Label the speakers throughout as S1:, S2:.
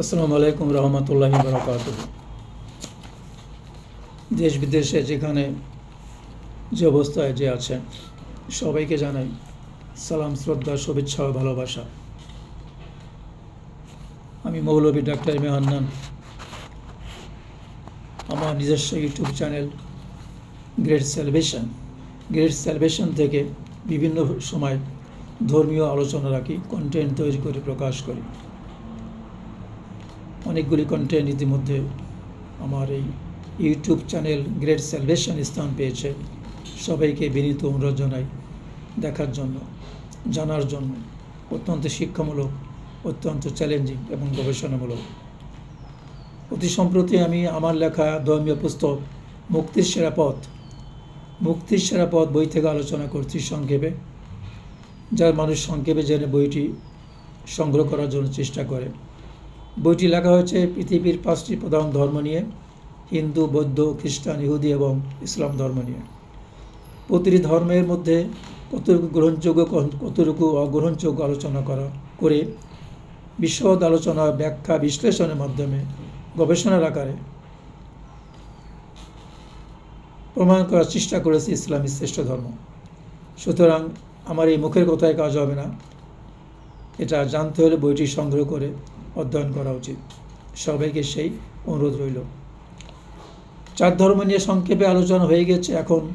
S1: আসসালামু আলাইকুম রহমতুল্লাহি বরকাত দেশ বিদেশে যেখানে যে অবস্থায় যে আছেন, সবাইকে জানাই সালাম, শ্রদ্ধা, শুভেচ্ছা ও ভালোবাসা। আমি মৌলবী ডাক্তার মেহান্নান আমার নিজস্ব YouTube channel great celebration great celebration থেকে বিভিন্ন সময় ধর্মীয় আলোচনা রাখি কন্টেন্ট তৈরি করে, প্রকাশ করি। অনেকগুলি কন্টেন্ট ইতিমধ্যে আমার এই ইউটিউব চ্যানেল গ্রেট সেলিব্রেশন স্থান পেয়েছে। সবাইকে বিনীত অনুরোধ জানাই দেখার জন্য, জানার জন্য। অত্যন্ত শিক্ষামূলক, অত্যন্ত চ্যালেঞ্জিং এবং গবেষণামূলক। অতি সম্প্রতি আমি আমার লেখা ধর্মীয় পুস্তক মুক্তির সেরা পথ, মুক্তির সেরা পথ বই থেকে আলোচনা করছি সংক্ষেপে, যার মানুষ সংক্ষেপে জেনে বইটি সংগ্রহ করার জন্য চেষ্টা করে। বইটি লেখা হয়েছে পৃথিবীর পাঁচটি প্রধান ধর্ম নিয়ে, হিন্দু, বৌদ্ধ, খ্রিস্টান, ইহুদি এবং ইসলাম ধর্ম নিয়ে। প্রতিটি ধর্মের মধ্যে কতটুকু গ্রহণযোগ্য কতটুকু অগ্রহণযোগ্য আলোচনা করা করে বিশদ আলোচনা, ব্যাখ্যা, বিশ্লেষণের মাধ্যমে গবেষণার আকারে প্রমাণ করার চেষ্টা করেছে ইসলামী শ্রেষ্ঠ ধর্ম। সুতরাং আমার এই মুখের কথায় কাজ হবে না। এটা জানতে হলে বইটি সংগ্রহ করে অধ্যয়ন করা উচিত। সবাইকে সেই অনুরোধ রইল। চার ধর্ম নিয়ে সংক্ষেপে আলোচনা হয়ে গেছে এখন।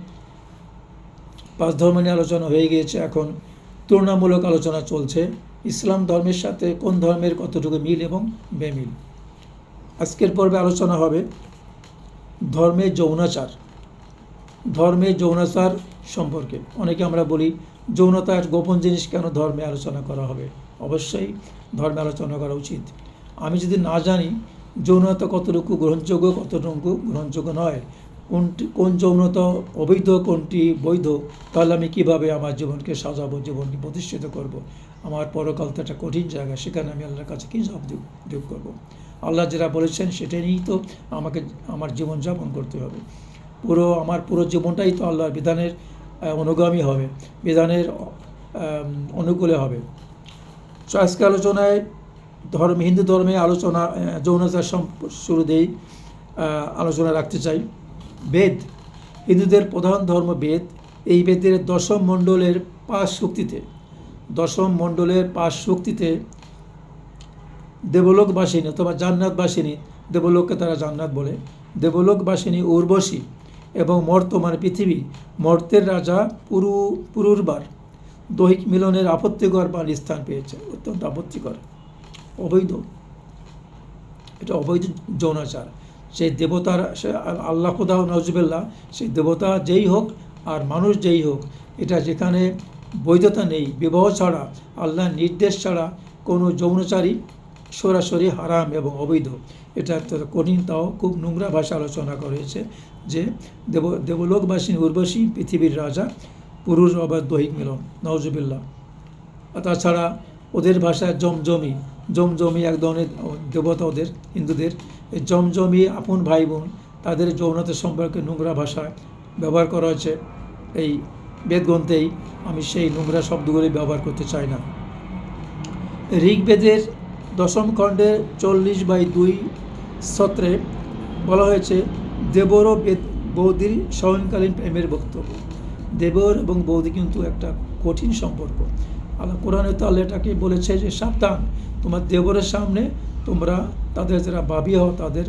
S1: পাঁচ ধর্ম নিয়ে আলোচনা হয়ে গিয়েছে এখন। তুলনামূলক আলোচনা চলছে। ইসলাম ধর্মের সাথে কোন ধর্মের কতটুকু মিল এবং বেমিল? আজকের পর্বে আলোচনা হবে ধর্মের যৌনাচার। ধর্মের যৌনাচার সম্পর্কে। অনেকে আমরা বলি, যৌনতার গোপন জিনিস কেন ধর্মে আলোচনা করা হবে? অবশ্যই ধর্মে আলোচনা করা উচিত। আমি যদি না জানি যৌনতা কতটুকু গ্রহণযোগ্য কতটুকু গ্রহণযোগ্য নয়, কোনটি, কোন যৌনতা অবৈধ, কোনটি বৈধ, তাহলে আমি কীভাবে আমার জীবনকে সাজাবো, জীবনকে প্রতিষ্ঠিত করব। আমার পরকাল তো একটা কঠিন জায়গা, সেখানে আমি আল্লাহর কাছে কী জবাব যোগ করব? আল্লাহ যেটা বলেছেন সেটা নিয়েই তো আমাকে, আমার জীবনযাপন করতে হবে। পুরো, আমার পুরো জীবনটাই তো আল্লাহর বিধানের অনুগামী হবে, বিধানের অনুকূলে হবে। তো আজকে আলোচনায় ধর্ম, হিন্দু ধর্মে আলোচনা যৌনতার শুরু শুরুতেই আলোচনা রাখতে চাই। বেদ, হিন্দুদের প্রধান ধর্ম বেদ। এই বেদের দশম মণ্ডলের পাঁচ শক্তিতে, দশম মণ্ডলের পাঁচ শক্তিতে দেবলোকবাসিনী অথবা জান্নাতবাসিনী, দেবলোককে তারা জান্নাত বলে। দেবলোকবাসিনী উর্বশী এবং মর্ত মানে পৃথিবী, মর্তের রাজা পুরু, পুরুরবার। দৈহিক মিলনের আপত্তিকর বা স্থান পেয়েছে, অত্যন্ত আপত্তিকর। অবৈধ। এটা অবৈধ যৌনাচার। সেই দেবতার, সে আল্লাহ খুদা নজবেল্লা সেই দেবতা যেই হোক আর মানুষ যেই হোক, এটা যেখানে বৈধতা নেই, বিবাহ ছাড়া, আল্লাহর নির্দেশ ছাড়া কোনো যৌনচারী সরাসরি হারাম এবং অবৈধ। এটা কঠিন তাও খুব নোংরা ভাষা আলোচনা করেছে যে দেব, দেবলোকবাসী, উর্বশী পৃথিবীর রাজা পুরুষ অবাধ দৈহিক মিলন নওজবিল্লা তাছাড়া ওদের ভাষায় জমজমি জমজমি এক ধরনের দেবতা ওদের, হিন্দুদের। এই জমজমি আপন ভাই বোন তাদের যৌনতার সম্পর্কে নোংরা ভাষায় ব্যবহার করা হয়েছে। এই বেদগ্রন্থেই আমি সেই নোংরা শব্দগুলি ব্যবহার করতে চাই না। ঋগ্বেদের দশম খণ্ডে চল্লিশ বাই দুই সত্রে বলা হয়েছে দেবর বেদ বৌদির শয়নকালীন প্রেমের বক্তব্য দেবর এবং বৌদি কিন্তু একটা কঠিন সম্পর্ক। আল্লাহ কোরআনে তো আল্লাহ এটাকে বলেছে যে, সাবধান, তোমার দেবরের সামনে তোমরা তাদের যারা বাবি হও, তাদের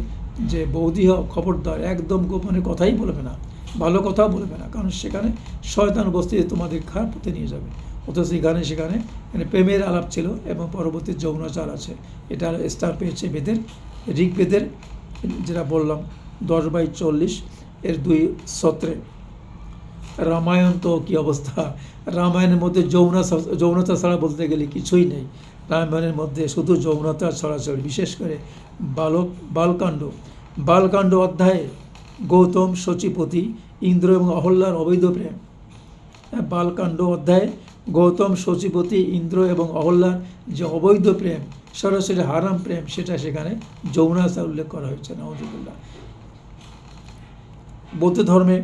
S1: যে বৌদি হও, খবরদার, একদম গোপনে কথাই বলবে না, ভালো কথাও বলবে না, কারণ সেখানে শয়তান উপস্থিতি তোমাদের খারাপ হতে নিয়ে যাবে। অথচ এখানে সেখানে মানে প্রেমের আলাপ ছিল এবং পরবর্তী যৌনাচার আছে। এটা স্টার পেয়েছে বেদের, ঋগ্বেদের, যেটা বললাম, দশ বাই চল্লিশ, এর দুই সত্রে। রামায়ণ তো কী অবস্থা? রামায়ণের মধ্যে যৌনা যৌনতা ছাড়া বলতে গেলে কিছুই নেই। রামায়ণের মধ্যে শুধু যৌনতা ছড়াছড়ি বিশেষ করে বালক, বালকাণ্ড। বালকাণ্ড অধ্যায়ে গৌতম সচিপতি ইন্দ্র এবং অহল্যার অবৈধ প্রেম। বালকাণ্ড অধ্যায়ে গৌতম সচিপতি ইন্দ্র এবং অহল্যার যে অবৈধ প্রেম, সরাসরি হারাম প্রেম, সেটা সেখানে যৌনাচার উল্লেখ করা হয়েছে নওয়াজুল্লাহ বৌদ্ধ ধর্মে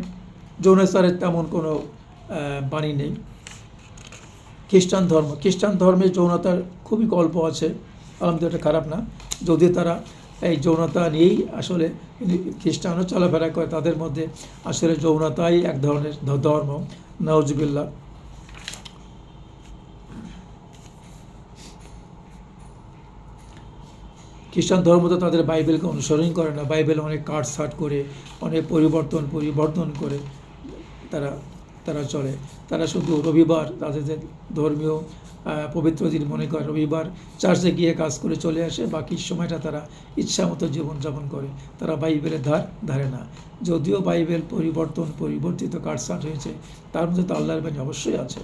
S1: যৌনাচারের তেমন কোনো বাণী নেই। খ্রিস্টান ধর্ম, খ্রিস্টান ধর্মে যৌনতার খুবই গল্প আছে। আলহামদুলিল্লাহ, এটা খারাপ না। যদিও তারা এই যৌনতা নিয়েই আসলে খ্রিস্টানও চলাফেরা করে, তাদের মধ্যে আসলে যৌনতাই এক ধরনের ধর্ম। নওজবিল্লা খ্রিস্টান ধর্ম তো তাদের বাইবেলকে অনুসরণ করে না। বাইবেল অনেক কাট সাট করে, অনেক পরিবর্তন পরিবর্তন করে। তারা তারা চলে। তারা শুধু রবিবার তাদের যে ধর্মীয় পবিত্র দিন মনে করে। রবিবার চার্চে গিয়ে কাজ করে চলে আসে। বাকি সময়টা তারা ইচ্ছা মতো জীবনযাপন করে। তারা বাইবেলের ধার ধারে না। যদিও বাইবেল পরিবর্তন, পরিবর্তিত কাটসাট হয়েছে, তার মধ্যে তো আল্লাহর বাণী অবশ্যই আছে।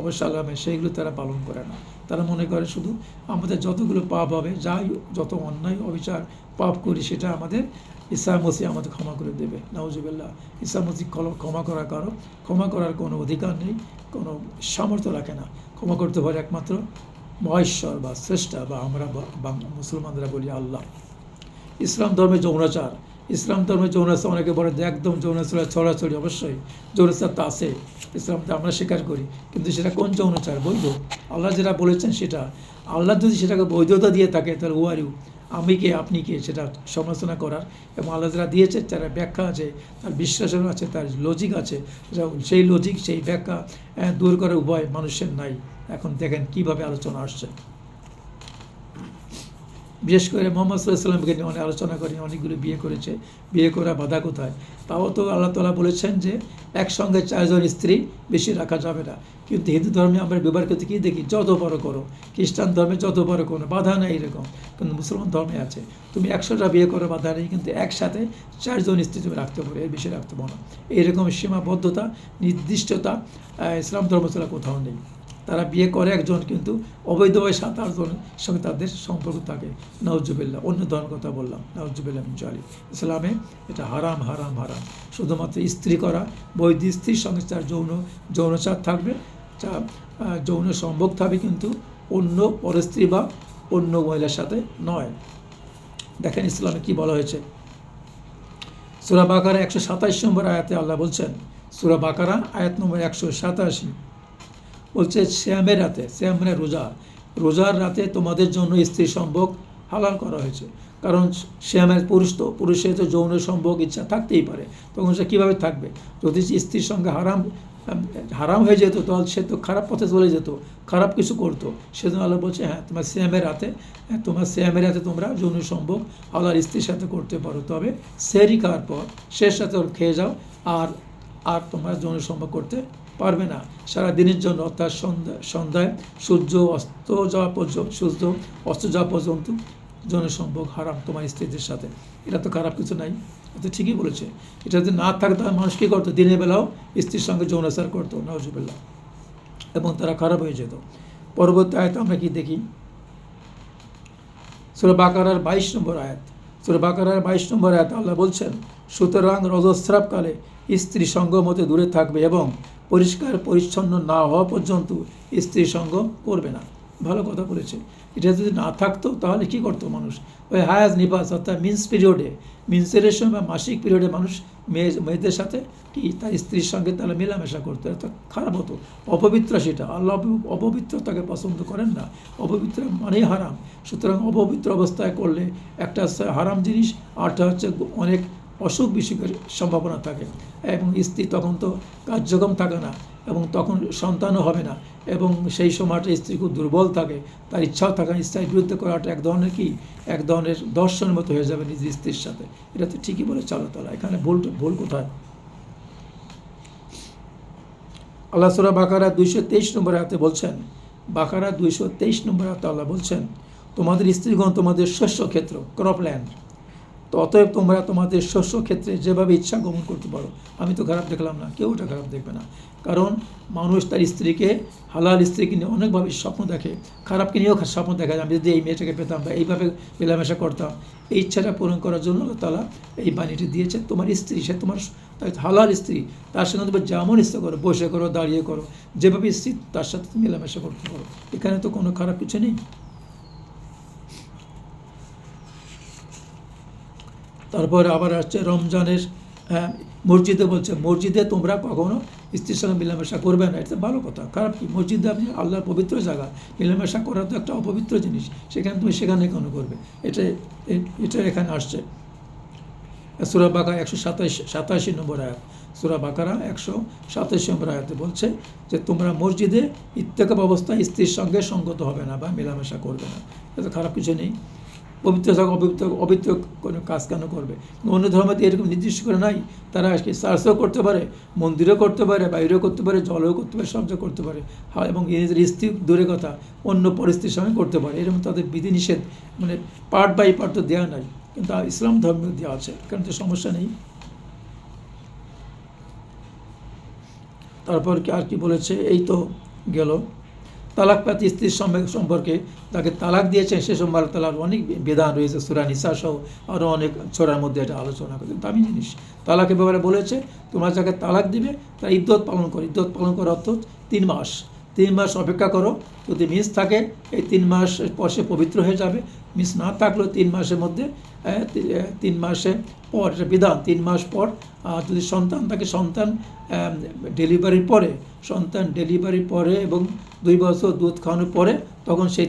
S1: অবশ্যই আল্লাহ সেইগুলো তারা পালন করে না। তারা মনে করে শুধু আমাদের যতগুলো পাপ হবে, যাই যত অন্যায়, অবিচার, পাপ করি, সেটা আমাদের ইসলাম মসি আমাদের ক্ষমা করে দেবে, নাউজুবিল্লাহ। ইসলাম মসি ক্ষমা করা কারও ক্ষমা করার কোনো অধিকার নেই, কোনো সামর্থ্য রাখে না। ক্ষমা করতে পারে একমাত্র মহেশ্বর বা শ্রেষ্ঠা বা আমরা মুসলমানরা বলি আল্লাহ। ইসলাম ধর্মে যৌনাচার। ইসলাম ধর্মে যৌনাচার অনেকে বলে যে একদম যৌনাচার ছড়াছড়ি অবশ্যই, যৌনাচার তো আছে ইসলামতে আমরা স্বীকার করি। কিন্তু সেটা কোন যৌনাচার? বৈধ। আল্লাহ যেটা বলেছেন সেটা। আল্লাহ যদি সেটাকে বৈধতা দিয়ে থাকে, তাহলে ও আর ইউ আমি কে আপনি কে সেটা সমালোচনা করার এবং আলোচনা দিয়েছে, তার ব্যাখ্যা আছে, তার বিশ্লেষণ আছে, তার লজিক আছে। সেই লজিক সেই ব্যাখ্যা দূর করার উপায় মানুষের নাই। এখন দেখেন কীভাবে আলোচনা আসছে। বিশেষ করে মোহাম্মদ সাল্লামকে নিয়ে অনেক আলোচনা করি, অনেকগুলো বিয়ে করেছে। বিয়ে করা বাধা কোথায়? তাও তো আল্লাহ তালা বলেছেন যে, একসঙ্গে চারজন স্ত্রী বেশি রাখা যাবে না। কিন্তু হিন্দু ধর্মে আমরা বিবাহ করতে কী দেখি? যত বড় করো। খ্রিস্টান ধর্মে যত বড় করো বাধা নেই এরকম। কিন্তু মুসলমান ধর্মে আছে। তুমি একশোটা বিয়ে করো বাধা নেই, কিন্তু একসাথে চারজন স্ত্রী তুমি রাখতে পারো, এর বেশি রাখতে পারো না। এইরকম সীমাবদ্ধতা, নির্দিষ্টতা ইসলাম ধর্ম ছাড়া কোথাও নেই। তারা বিয়ে করে একজন কিন্তু অবৈধভাবে সাত আটজনের সঙ্গে তাদের সম্পর্ক থাকে। নওজুবিল্লা অন্য ধর্মের কথা বললাম। নওজুবিল্লা মিনজালি ইসলামে এটা হারাম হারাম হারাম। শুধুমাত্র স্ত্রী করা, বৈধ স্ত্রীর সঙ্গে তার যৌন যৌনচার থাকবে যা যৌন সম্ভব থাকবে কিন্তু অন্য পরস্ত্রী বা অন্য মহিলার সাথে নয়। দেখেন ইসলামে কি বলা হয়েছে। সুরা বাকারা একশো সাতাশ নম্বর আয়াতে আল্লাহ বলছেন, সুরা বাকারা আয়াত নম্বর একশো সাতাশি। বলছে, শ্যামের রাতে, শ্যাম মানে রোজা। রোজার রাতে তোমাদের জন্য স্ত্রী সম্ভোগ হালাল করা হয়েছে। কারণ শ্যামের পুরুষ তো, পুরুষের তো যৌন সম্ভোগ ইচ্ছা থাকতেই পারে। তখন সে কীভাবে থাকবে? যদি স্ত্রীর সঙ্গে হারাম হারাম হয়ে যেত, তাহলে সে তো খারাপ পথে চলে যেত, খারাপ কিছু করতো। সেজন্য আল্লাহ বলছে হ্যাঁ তোমার শ্যামের রাতে হ্যাঁ তোমার শ্যামের রাতে তোমরা যৌন সম্ভোগ আল্লাহর স্ত্রীর সাথে করতে পারো। তবে সেরি খাওয়ার পর, শেষ সাথে ওর খেয়ে যাও, আর আর তোমরা যৌন সম্ভোগ করতে পারবে না। সারা দিনের জন্য অর্থাৎ সন্ধ্যা সন্ধ্যায় সূর্য অস্ত যাওয়া পর্যন্ত সূর্য অস্ত যাওয়া পর্যন্ত জনসম্ভব হারাম তোমার স্ত্রীদের সাথে। এটা তো খারাপ কিছু নাই। এটা ঠিকই বলেছে। এটা যদি না থাকতো মানুষ কী করতো? দিনের বেলাও স্ত্রীর সঙ্গে যৌনাচার করতো নজুবিল্লা এবং তারা খারাপ হয়ে যেত। পরবর্তী আয়তে আমরা কি দেখি? সুরা বাকারার বাইশ নম্বর আয়াত। সুরা বাকারার বাইশ নম্বর আয়াত আল্লাহ বলছেন, সুতরাং রজস্রাবকালে স্ত্রী সঙ্গ মতে দূরে থাকবে এবং পরিষ্কার, পরিচ্ছন্ন না হওয়া পর্যন্ত স্ত্রী সঙ্গ করবে না। ভালো কথা বলেছে। এটা যদি না থাকতো, তাহলে কি করতো মানুষ? ওই হায়াজ নিপাস, অর্থাৎ মিন্স পিরিয়ডে, মিন্সের সময় বা মাসিক পিরিয়ডে মানুষ মেয়ে, মেয়েদের সাথে কি তার স্ত্রীর সঙ্গে তাহলে মেলামেশা করতো? এটা খারাপ হতো। অপবিত্র সেটা। আল্লাহ অপবিত্রতাকে পছন্দ করেন না। অপবিত্র মানেই হারাম। সুতরাং অপবিত্র অবস্থায় করলে একটা হারাম জিনিস, আরটা হচ্ছে অনেক অসুখ বিসুখের সম্ভাবনা থাকে এবং স্ত্রী তখন তো কার্যক্রম থাকে না এবং তখন সন্তানও হবে না এবং সেই সময়টা স্ত্রী খুব দুর্বল থাকে, তার ইচ্ছাও থাকে না। স্ত্রীর বিরুদ্ধে করাটা এক ধরনের কি? এক ধরনের দর্শনের মতো হয়ে যাবে নিজের স্ত্রীর সাথে। এটা তো ঠিকই বলে চালো তালা এখানে ভুল ভুল কোথায় আল্লাহ সুরা বাকারা দুইশো তেইশ নম্বর হাতে বলছেন, বাকারা দুইশো তেইশ নম্বর হাতে আল্লাহ বলছেন, তোমাদের স্ত্রীগণ তোমাদের শস্য ক্ষেত্র, ক্রপল্যান্ড তো অতএব তোমরা তোমাদের শস্য ক্ষেত্রে যেভাবে ইচ্ছা গমন করতে পারো। আমি তো খারাপ দেখলাম না, কেউ এটা খারাপ দেখবে না। কারণ মানুষ তার স্ত্রীকে, হালাল স্ত্রীকে নিয়ে অনেকভাবে স্বপ্ন দেখে। খারাপকে নিয়েও স্বপ্ন দেখা যায় আমি যদি এই মেয়েটাকে পেতাম বা এইভাবে মেলামেশা করতাম, এই ইচ্ছাটা পূরণ করার জন্য তালা এই বাণীটি দিয়েছে তোমার স্ত্রী, সে তোমার হালাল স্ত্রী, তার সঙ্গে তুমি যেমন ইচ্ছা করো, বসে করো, দাঁড়িয়ে করো, যেভাবে স্ত্রী তার সাথে মেলামেশা করতে পারো। এখানে তো কোনো খারাপ কিছু নেই। তারপর আবার আসছে রমজানের হ্যাঁ, মসজিদে বলছে মসজিদে তোমরা কখনো স্ত্রীর সঙ্গে মিলামেশা করবে না। এটা ভালো কথা। খারাপ কি? মসজিদে আপনি আল্লাহর পবিত্র জায়গা মিলামেশা করা তো একটা অপবিত্র জিনিস। সেখানে তুমি সেখানে কেন করবে? এটা এটা এখানে আসছে। সুরা বাকারা একশো সাতাশ সাতাশি নম্বর আয়াত। সুরা বাকারা একশো সাতাশি নম্বর আয়াতে বলছে যে তোমরা মসজিদে ইত্তেকাব অবস্থায় স্ত্রীর সঙ্গে সঙ্গত হবে না বা মেলামেশা করবে না। এটা খারাপ কিছু নেই। পবিত্র জায়গা অপবিত্র অপবিত্র কোনো কাজ কেন করবে? অন্য ধর্মতে এরকম নির্দিষ্ট করে নাই? তারা আজকে চার্চও করতে পারে, মন্দিরও করতে পারে, বাইরেও করতে পারে, জলেও করতে পারে সব করতে পারে। এবং নিজেদের স্ত্রী দূরে কথা, অন্য পরিস্থিতির সঙ্গে করতে পারে। এরকম তাদের বিধিনিষেধ মানে পার্ট বাই পার্ট তো দেওয়া নাই। কিন্তু ইসলাম ধর্মে দেওয়া আছে, কারণ তো সমস্যা নেই। তারপর কি আর কি বলেছে? এই তো গেল। তালাক পাতি স্ত্রীর সম্পর্কে তাকে তালাক দিয়েছেন, সে সম্পর্কে তালাক অনেক বিধান রয়েছে, সুরা নিশা সহ আরও অনেক ছোড়ার মধ্যে এটা আলোচনা করেছেন দামি জিনিস। তালাকের ব্যাপারে বলেছে, তোমরা যাকে তালাক দিবে, তার ইদ্যত পালন করে। ইদ্যত পালন করার অর্থ তিন মাস। তিন মাস অপেক্ষা করো। যদি মিস থাকে, এই তিন মাস পর সে পবিত্র হয়ে যাবে। মিস না থাকলেও তিন মাসের মধ্যে তিন মাসে পর, এটা বিধান, তিন মাস পর যদি সন্তান থাকে, সন্তান ডেলিভারির পরে, সন্তান ডেলিভারির পরে এবং দুই বছর দুধ খাওয়ানোর পরে, তখন সেই,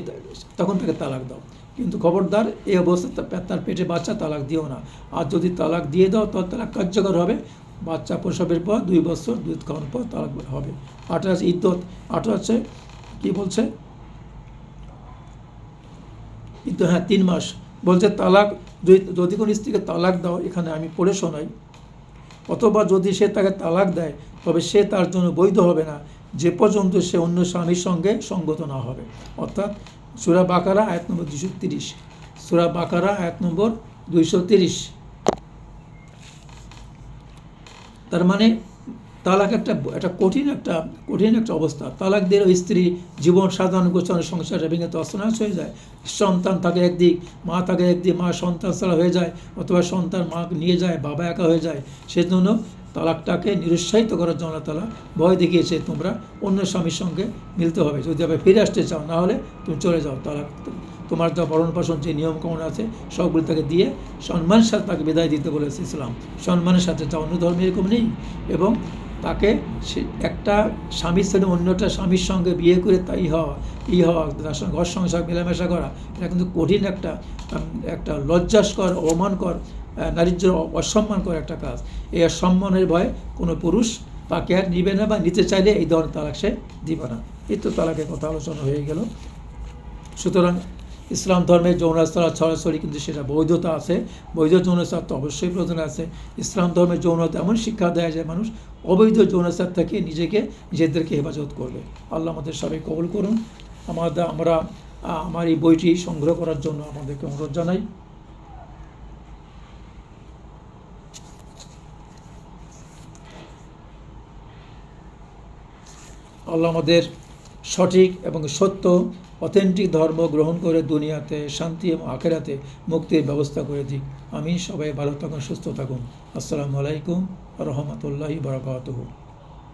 S1: তখন তাকে তালাক দাও। কিন্তু খবরদার, এই অবস্থা তার পেটে বাচ্চা তালাক দিও না। আর যদি তালাক দিয়ে দাও, তো তালাক কার্যকর হবে। বাচ্চা প্রসবের পর দুই বছর দুধ খাওয়ানোর পর তালাক হবে। আছে ইদ্যত আছে কী বলছে? কিন্তু হ্যাঁ তিন মাস। বলছে, তালাক, যদি যদি কোনো স্ত্রীকে তালাক দাও, এখানে আমি পড়ে শোনাই। অথবা যদি সে তাকে তালাক দেয়, তবে সে তার জন্য বৈধ হবে না। যে পর্যন্ত সে অন্য স্বামীর সঙ্গে সঙ্গত না হবে। অর্থাৎ সুরা বাকারা, আয়াত নম্বর দুশো তিরিশ। সুরা বাকারা, আয়াত নম্বর দুইশো তিরিশ। তার মানে তালাক একটা একটা কঠিন একটা কঠিন একটা অবস্থা। তালাক দিয়ে ওই স্ত্রী জীবন সাধারণ গোছানো, সংসারে ভেঙে তো অস্তনাশ হয়ে যায়। সন্তান থাকে একদিক, মা থাকে একদিক, মা সন্তান ছাড়া হয়ে যায়, অথবা সন্তান মা নিয়ে যায়, বাবা একা হয়ে যায়। সেজন্য তালাকটাকে নিরুৎসাহিত করার জন্য তালা ভয় দেখিয়েছে তোমরা অন্য স্বামীর সঙ্গে মিলতে হবে। যদি আবার ফিরে আসতে চাও, না হলে তুমি চলে যাও তালাক তোমার যা ভরণ পোষণ যে নিয়ম কানুন আছে সবগুলো তাকে দিয়ে সম্মানের সাথে তাকে বিদায় দিতে বলেছে ইসলাম। সম্মানের সাথে যা অন্য ধর্মে এরকম নেই এবং তাকে একটা স্বামীর ছেলে অন্যটা স্বামীর সঙ্গে বিয়ে করে তাই হওয়া ই হওয়া তার সঙ্গে ঘর সংসার মেলামেশা করা এটা কিন্তু কঠিন একটা একটা লজ্জাস্কর অপমানকর আহ, নারীর অসম্মান করা একটা কাজ। এই অসম্মানের ভয়ে কোনো পুরুষ তাকে আর নিবে না বা নিতে চাইলে এই ধরনের তালাক সে দিবে না। এই তো তালাকের কথা আলোচনা হয়ে গেল। সুতরাং ইসলাম ধর্মে যৌনাচার ছড়াছড়ি কিন্তু সেটা বৈধতা আছে। বৈধ যৌনাচার তো অবশ্যই প্রয়োজন আছে। ইসলাম ধর্মে যৌনতা এমন শিক্ষা দেয় যে মানুষ, অবৈধ যৌনাচার থেকে নিজেকে, নিজেদেরকে হেফাজত করবে। আল্লাহ আমাদের সবাই কবল করুন। আমাদের, আমরা, আমার এই বইটি সংগ্রহ করার জন্য আমাদেরকে অনুরোধ জানাই। আল্লাহ আমাদের সঠিক এবং সত্য অথেন্টিক ধর্ম গ্রহণ করে দুনিয়াতে শান্তি এবং আখেরাতে মুক্তির ব্যবস্থা করে দিক। আমি সবাই ভালো থাকুন, সুস্থ থাকুন। আসসালামু আলাইকুম রহমতুল্লাহি বারকাতহ।